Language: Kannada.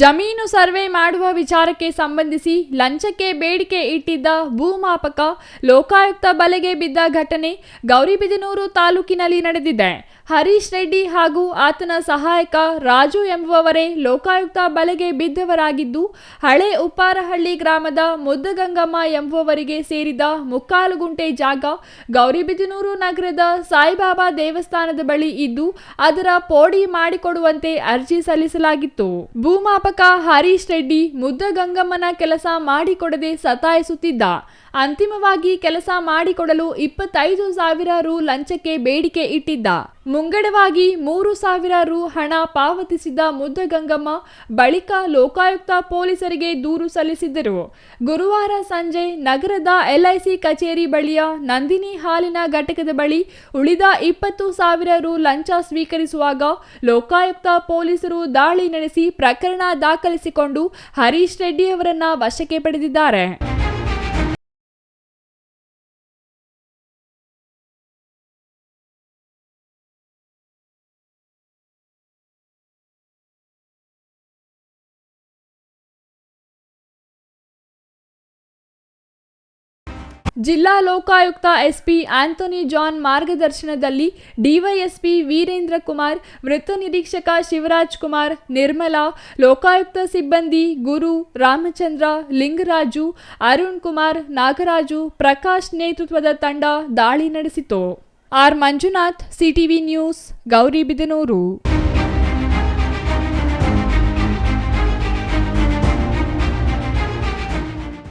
ಜಮೀನು ಸರ್ವೆ ಮಾಡುವ ವಿಚಾರಕ್ಕೆ ಸಂಬಂಧಿಸಿ ಲಂಚಕ್ಕೆ ಬೇಡಿಕೆ ಇಟ್ಟಿದ್ದ ಭೂಮಾಪಕ, ಲೋಕಾಯುಕ್ತ ಬಲೆಗೆ ಬಿದ್ದ ಘಟನೆ ಗೌರಿಬಿದನೂರು ತಾಲೂಕಿನಲ್ಲಿ ನಡೆದಿದೆ. ಹರೀಶ್ ರೆಡ್ಡಿ ಹಾಗೂ ಆತನ ಸಹಾಯಕ ರಾಜು ಎಂಬುವವರೇ ಲೋಕಾಯುಕ್ತ ಬಲೆಗೆ ಬಿದ್ದವರಾಗಿದ್ದು, ಹಳೆ ಉಪ್ಪಾರಹಳ್ಳಿ ಗ್ರಾಮದ ಮುದ್ದಗಂಗಮ್ಮ ಎಂಬುವವರಿಗೆ ಸೇರಿದ ಮುಕ್ಕಾಲು ಗುಂಟೆ ಜಾಗ ಗೌರಿಬಿದನೂರು ನಗರದ ಸಾಯಿಬಾಬಾ ದೇವಸ್ಥಾನದ ಬಳಿ ಇದ್ದು, ಅದರ ಪೋಡಿ ಮಾಡಿಕೊಡುವಂತೆ ಅರ್ಜಿ ಸಲ್ಲಿಸಲಾಗಿತ್ತು. ಭೂಮಾಪಕ ಹರೀಶ್ ರೆಡ್ಡಿ ಮುದ್ದಗಂಗಮ್ಮನ ಕೆಲಸ ಮಾಡಿಕೊಡದೆ ಸತಾಯಿಸುತ್ತಿದ್ದ. ಅಂತಿಮವಾಗಿ ಕೆಲಸ ಮಾಡಿಕೊಡಲು ಇಪ್ಪತ್ತೈದು ಸಾವಿರ ರು ಲಂಚಕ್ಕೆ ಬೇಡಿಕೆ ಇಟ್ಟಿದ್ದ. ಮುಂಗಡವಾಗಿ ಮೂರು ಸಾವಿರ ರು ಹಣ ಪಾವತಿಸಿದ ಮುದ್ದಗಂಗಮ್ಮ ಬಳಿಕ ಲೋಕಾಯುಕ್ತ ಪೊಲೀಸರಿಗೆ ದೂರು ಸಲ್ಲಿಸಿದ್ದರು. ಗುರುವಾರ ಸಂಜೆ ನಗರದ ಎಲ್ಐಸಿ ಕಚೇರಿ ಬಳಿಯ ನಂದಿನಿ ಹಾಲಿನ ಘಟಕದ ಬಳಿ ಉಳಿದ ಇಪ್ಪತ್ತು ಸಾವಿರ ರು ಲಂಚ ಸ್ವೀಕರಿಸುವಾಗ ಲೋಕಾಯುಕ್ತ ಪೊಲೀಸರು ದಾಳಿ ನಡೆಸಿ ಪ್ರಕರಣ ದಾಖಲಿಸಿಕೊಂಡು ಹರೀಶ್ ರೆಡ್ಡಿ ಅವರನ್ನ ವಶಕ್ಕೆ ಪಡೆದಿದ್ದಾರೆ. ಜಿಲ್ಲಾ ಲೋಕಾಯುಕ್ತ ಎಸ್ಪಿ ಆಂಥೋನಿ ಜಾನ್ ಮಾರ್ಗದರ್ಶನದಲ್ಲಿ ಡಿವೈಎಸ್ಪಿ ವೀರೇಂದ್ರ ಕುಮಾರ್ ವೃತ್ತ ನಿರೀಕ್ಷಕ ಶಿವರಾಜ್ ಕುಮಾರ್, ನಿರ್ಮಲಾ, ಲೋಕಾಯುಕ್ತ ಸಿಬ್ಬಂದಿ ಗುರು ರಾಮಚಂದ್ರ, ಲಿಂಗರಾಜು, ಅರುಣ್ ಕುಮಾರ್, ನಾಗರಾಜು, ಪ್ರಕಾಶ್ ನೇತೃತ್ವದ ತಂಡ ದಾಳಿ ನಡೆಸಿತು. R Manjunath, CTV news Gauribidanur